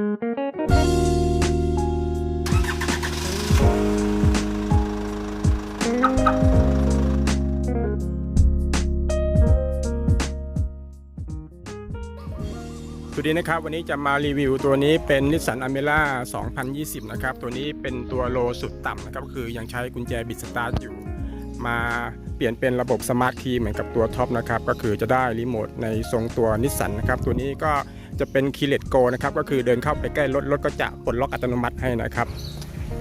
สวัสดีนะครับ วันนี้จะมารีวิวตัวนี้เป็นนิสสันอเมร่า2020 นะครับ ตัวนี้เป็นตัวโลสุดต่ำนะครับ คือยังใช้กุญแจบิดสตาร์ทอยู่มา ปลี่ยนเป็นระบบสมาร์ทคีย์เหมือนกับตัวท็อปนะครับก็คือจะได้รีโมทในทรงตัวนิสสันนะครับตัวนี้ก็จะเป็นคีเลตโกนะครับก็คือเดินเข้าไปใกล้รถรถก็จะปลดล็อกอัตโนมัติให้นะครับ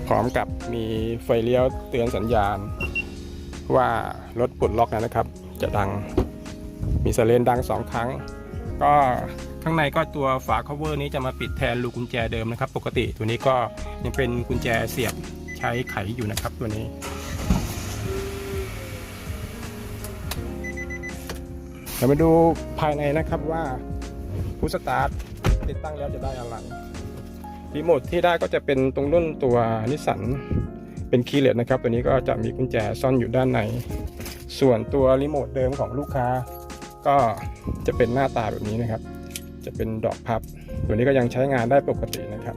พร้อมกับมีไฟเลี้ยวเตือนสัญญาณ ว่ารถปลดล็อกนะครับ จะดังมีไซเรนดังสองครั้ง ก็ข้างในก็ตัวฝา cover นี้จะมาปิดแทนลูกกุญแจเดิมนะครับ ปกติตัวนี้ก็ยังเป็นกุญแจเสียบใช้ไขอยู่นะครับตัวนี้ เดี๋ยวมาดูภายในนะครับว่าผู้สตาร์ทติดตั้งแล้วจะได้อะไรรีโมทที่ได้ก็จะเป็นตรงรุ่นตัวนิสสันเป็นคีย์เลสนะครับ ตัวนี้ก็จะมีกุญแจซ่อนอยู่ด้านใน ส่วนตัวรีโมทเดิมของลูกค้า ก็จะเป็นหน้าตาแบบนี้นะครับ จะเป็นดอกพับ ตัวนี้ก็ยังใช้งานได้ปกตินะครับ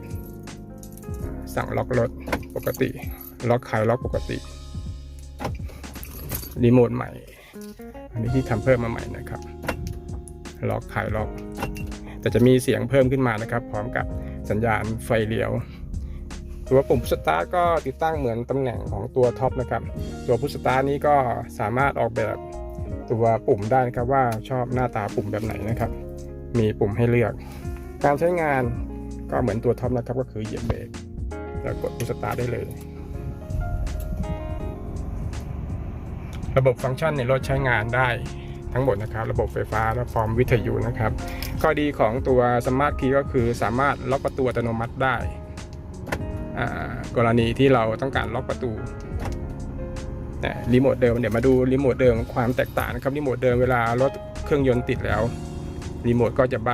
สั่งล็อกรถปกติ ล็อกขายล็อกปกติรีโมทใหม่ อันนี้ที่ทำเพิ่มมาใหม่นะครับ ล็อกขายล็อก แต่จะมีเสียงเพิ่มขึ้นมานะครับ พร้อมกับสัญญาณไฟเลี้ยว ตัวปุ่มพุชสตาร์ก็ติดตั้งเหมือนตำแหน่งของตัวท็อปนะครับ ตัวพุชสตาร์นี้ก็สามารถออกแบบตัวปุ่มได้นะครับว่าชอบหน้าตาปุ่มแบบไหนนะครับ มีปุ่มให้เลือก การใช้งานก็เหมือนตัวท็อปนะครับก็คือเหยียบเบรกแล้วกดพุชสตาร์ได้เลย ระบบฟังก์ชันในรถใช้งานได้ทั้งหมดนะครับระบบไฟฟ้าและพร้อมวิทยุนะครับข้อดีของตัวสมาร์ทคีย์ก็คือสามารถล็อกประตูอัตโนมัติได้ กรณีที่เราต้องการล็อกประตูรีโมทเดิมเดี๋ยวมาดูรีโมทเดิมความแตกต่างนะครับรีโมทเดิมเวลารถเครื่องยนต์ติดแล้วรีโมทก็จะใบ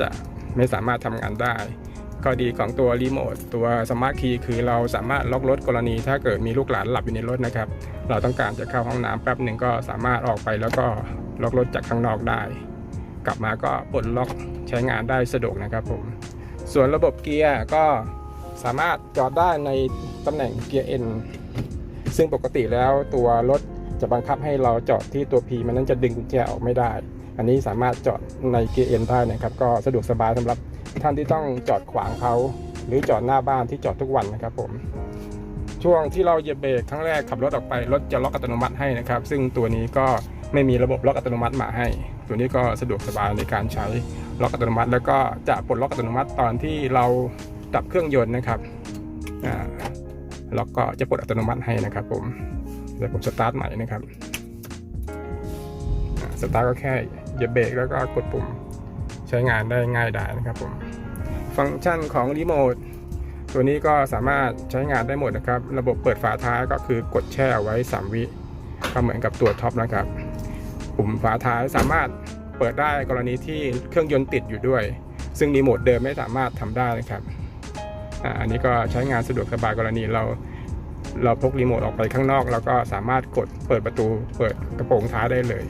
จะไม่สามารถทำงานได้ ข้อดีของตัวรีโมทตัวสมาร์ทคีย์คือเราสามารถล็อกรถกรณี ถ้าเกิดมีลูกหลานหลับอยู่ในรถนะครับ เราต้องการจะเข้าห้องน้ำแป๊บหนึ่งก็สามารถออกไปแล้วก็ล็อกรถจากข้างนอกได้ กลับมาก็ปลดล็อกใช้งานได้สะดวกนะครับผม ส่วนระบบเกียร์ก็สามารถจอดได้ในตำแหน่งเกียร์ N ซึ่งปกติแล้วตัวรถจะบังคับให้เราจอดที่ตัว P มันนั้นจะดึงกุญแจออกไม่ได้ อันนี้สามารถจอดในเกียร์ N ได้นะครับ ก็สะดวกสบายสำหรับท่านที่ต้องจอดขวางเขาหรือจอดหน้าบ้านที่จอดทุกวันนะครับผม ช่วงที่เราเหยียบเบรกครั้งแรกขับรถออกไปรถจะล็อกอัตโนมัติให้นะครับ ซึ่งตัวนี้ก็ไม่มีระบบล็อกอัตโนมัติมาให้ ตัวนี้ก็สะดวกสบายในการใช้ล็อกอัตโนมัติ แล้วก็จะปลดล็อกอัตโนมัติตอนที่เราดับเครื่องยนต์นะครับล็อกก็จะปลดอัตโนมัติให้นะครับ ผมเดี๋ยวผมสตาร์ทใหม่นะครับสตาร์ทก็แค่ เหยียบเบรกแล้วก็กดปุ่มใช้งานได้ง่ายดายนะครับผมฟังก์ชันของรีโมทตัวนี้ก็สามารถใช้งานได้หมดนะครับ ระบบเปิดฝาท้ายก็คือกดแช่เอาไว้ 3 วิก็เหมือนกับตัวท็อปนะครับ ปุ่มฝาท้ายสามารถเปิดได้กรณีที่เครื่องยนต์ติดอยู่ด้วย ซึ่งรีโมทเดิมไม่สามารถทำได้นะครับอันนี้ก็ใช้งานสะดวกสบายกรณีเรา เราพกรีโมทออกไปข้างนอก แล้วก็สามารถกดเปิดประตูเปิดกระโปรงท้ายได้เลย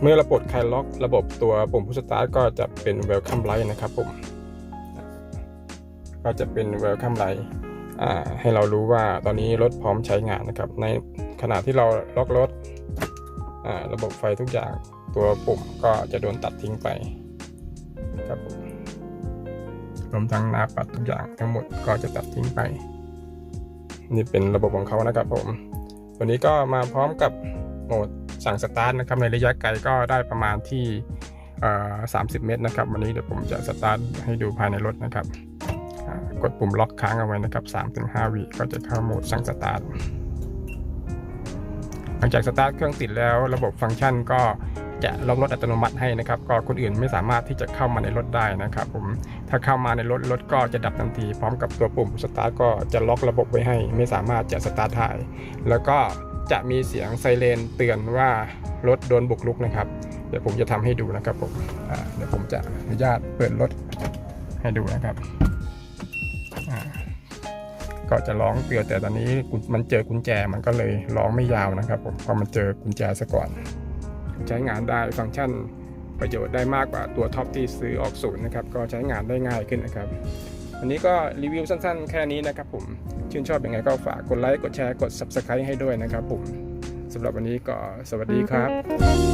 เมื่อเราปลดคลายล็อกระบบตัวปุ่มพุชสตาร์ทก็จะเป็น Welcome Light นะครับผม ก็จะเป็น Welcome Light ให้เรารู้ว่าตอนนี้รถพร้อมใช้งานนะครับ ในขณะที่เราล็อกรถระบบไฟทุกอย่างตัวปุ่มก็จะโดนตัดทิ้งไปครับผมรวมทั้งหน้าปัดทุกอย่างทั้งหมดก็จะตัดทิ้งไป นี่เป็นระบบของเขานะครับผม ตัวนี้ก็มาพร้อมกับโหมด สั่งสตาร์ทนะครับในระยะไกลก็ได้ประมาณที่30เมตรนะครับวันนี้เดี๋ยวผมจะสตาร์ทให้ดูภายในรถนะครับกดปุ่มล็อกค้างเอาไว้นะครับ3-5วิก็จะเข้าโหมดสั่งสตาร์ทหลังจากสตาร์ทเครื่องติดแล้วระบบฟังก์ชันก็จะล็อกรถอัตโนมัติให้นะครับ ก็คนอื่นไม่สามารถที่จะเข้ามาในรถได้นะครับผมถ้าเข้ามาในรถรถก็จะดับทันทีพร้อมกับตัวปุ่มสตาร์ทก็จะล็อกระบบไว้ให้ ไม่สามารถจะสตาร์ทได้แล้วก็ จะมีเสียงไซเรนเตือนว่ารถโดนบุกรุกนะครับ เดี๋ยวผมจะทำให้ดูนะครับผมเดี๋ยวผมจะอนุญาตเปิดรถให้ดูนะครับก็จะร้องเตือนแต่ตอนนี้มันเจอกุญแจมันก็เลยร้องไม่ยาวนะครับผมเพราะมันเจอกุญแจซะก่อน ใช้งานได้ฟังก์ชันประโยชน์ได้มากกว่าตัวท็อปที่ซื้อออกศูนย์นะครับ ก็ใช้งานได้ง่ายขึ้นนะครับ วันนี้ก็รีวิวสั้นๆ แค่นี้นะครับผม ชื่นชอบยังไงก็ฝากกดไลค์ กดแชร์ กด Subscribe ให้ด้วยนะครับผมสำหรับวันนี้ก็สวัสดีครับ